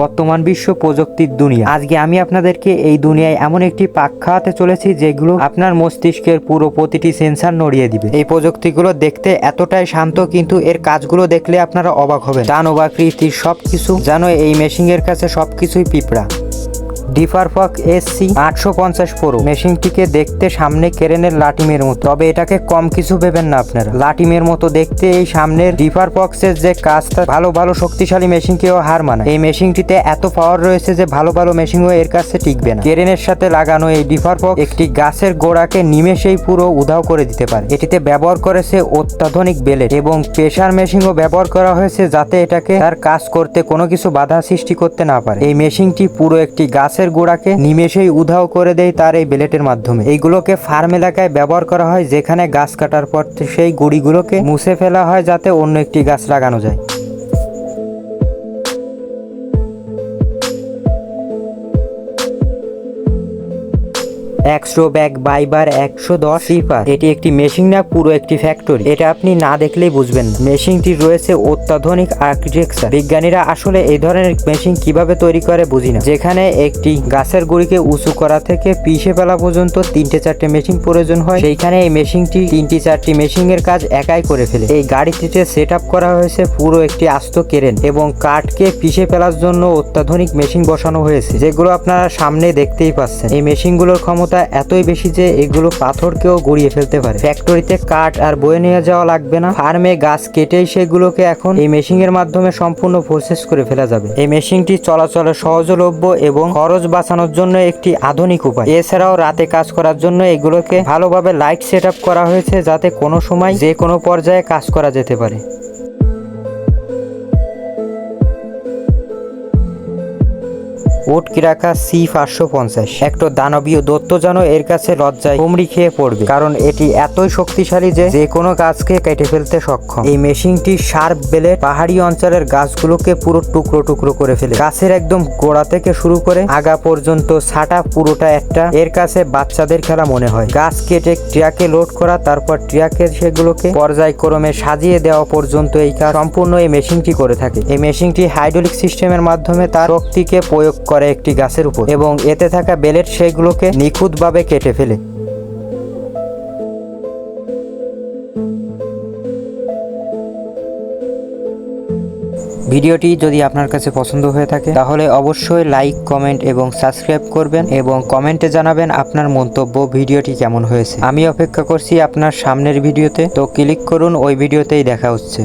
বর্তমান বিশ্ব প্রযুক্তির দুনিয়া। আজকে আমি আপনাদেরকে এই দুনিয়ায় এমন একটি পাক খাওয়াতে চলেছি যেগুলো আপনার মস্তিষ্কের পুরো প্রতিটি সেন্সার নড়িয়ে দিবে। এই প্রযুক্তিগুলো দেখতে এতটাই শান্ত, কিন্তু এর কাজগুলো দেখলে আপনারা অবাক হবেন। দানবাকৃতি সব সবকিছু যেন এই মেশিনের কাছে সবকিছুই পিঁপড়া। ডিফারফক এসসি আটশো পঞ্চাশ প্রো মেশিনটিকে দেখতে সামনে কেরেনের লাটিমের মতো। তবে এটাকে কম কিছু ভেবেন না আপনারা। লাটিমের মতো দেখতে এই সামনের ডিফারফক্সের যে কাজটা, ভালো ভালো শক্তিশালী মেশিনকেও হার মানায়। এই মেশিনটিতে এত পাওয়ার রয়েছে যে ভালো ভালো মেশিনও এর কাছে টিকবে না। কেরেনের সাথে লাগানো এই ডিফারফক একটি গাছের গোড়াকে নিমেষেই পুরো উধাও করে দিতে পারে। এটিতে ব্যবহার করেছে অত্যাধুনিক বেলেট এবং প্রেশার মেশিনও ব্যবহার করা হয়েছে যাতে এটাকে তার কাজ করতে কোনো কিছু বাধা সৃষ্টি করতে না পারে। এই মেশিনটি পুরো একটি গাছের গোড়াকে নিমেষেই উধাও করে দেয় তার এই বেলেটের মাধ্যমে। এইগুলোকে ফার্ম এলাকায় ব্যবহার করা হয় যেখানে গাছ কাটার পর সেই গুড়িগুলোকে মুছে ফেলা হয় যাতে অন্য একটি গাছ লাগানো যায়। একশো ব্যাগ বাইবার একশো দশ সিপার এটি একটি মেশিন না, পুরো একটি ফ্যাক্টরি। এটা আপনি না দেখলেই বুঝবেন। মেশিনটি রয়েছে অত্যাধুনিক আর্কিটেকচার। বিজ্ঞানীরা আসলে এই ধরনের মেশিন কীভাবে তৈরি করে বুঝি না। যেখানে একটি গাছের গুড়িকে উঁচু করা থেকে পিষে ফেলা পর্যন্ত তিনটে চারটে মেশিন প্রয়োজন হয়। সেইখানে এই মেশিনটি তিনটি চারটি মেশিনের কাজ একাই করে ফেলে। এই গাড়িটিতে সেট আপ করা হয়েছে পুরো একটি আস্ত কেরেন এবং কাঠকে পিষে ফেলার জন্য অত্যাধুনিক মেশিন বসানো হয়েছে, যেগুলো আপনারা সামনে দেখতেই পাচ্ছেন। এই মেশিনগুলোর ক্ষমতা এতই বেশি যে এগুলো পাথরকেও গড়িয়ে ফেলতে পারে। ফ্যাক্টরিতে কাঠ আর বয়ে নিয়ে যাওয়া লাগবে না। ফার্মে গাছ কেটেই সেগুলোকে এখন এই মেশিনের মাধ্যমে সম্পূর্ণ প্রসেস করে ফেলা যাবে। এই মেশিনটি চলাচলে সহজলভ্য এবং খরচ বাঁচানোর জন্য একটি আধুনিক উপায়। এছাড়াও রাতে কাজ করার জন্য এগুলোকে ভালোভাবে লাইট সেট করা হয়েছে যাতে কোনো সময় যে কোনো পর্যায়ে কাজ করা যেতে পারে। ওট কিরাকা সি পাঁচশো পঞ্চাশ। একটা দানবীয় দত্ত যেন এর কাছে লজ্জায় হুমড়ি খেয়ে পড়বে। কারণ এটি এতই শক্তিশালী যে যে কোনো গাছকে কেটে ফেলতে সক্ষম। এই মেশিনটি শার্প বেলে পাহাড়ি অঞ্চলের গাছগুলোকে পুরো টুকরো টুকরো করে ফেলে। গাছের একদম গোড়া থেকে শুরু করে আগা পর্যন্ত ছাটা পুরোটা একটা এর কাছে বাচ্চাদের খেলা মনে হয়। গাছ কেটে ট্রিয়াকে লোড করা, তারপর ট্রিয়াকে সেগুলোকে পর্যায়ক্রমে সাজিয়ে দেওয়া পর্যন্ত এই কাজ সম্পূর্ণ এই মেশিনটি করে থাকে। এই মেশিনটি হাইড্রোলিক সিস্টেমের মাধ্যমে তার শক্তিকে প্রয়োগ করে একটি গাছের উপর এবং এতে থাকা বেলেট সেগুলোকে নিখুঁতভাবে কেটে ফেলে। ভিডিওটি যদি আপনার কাছে পছন্দ হয়ে থাকে, তাহলে অবশ্যই লাইক, কমেন্ট এবং সাবস্ক্রাইব করবেন এবং কমেন্টে জানাবেন আপনার মন্তব্য ভিডিওটি কেমন হয়েছে। আমি অপেক্ষা করছি আপনার সামনের ভিডিওতে, তো ক্লিক করুন, ওই ভিডিওতেই দেখা হচ্ছে।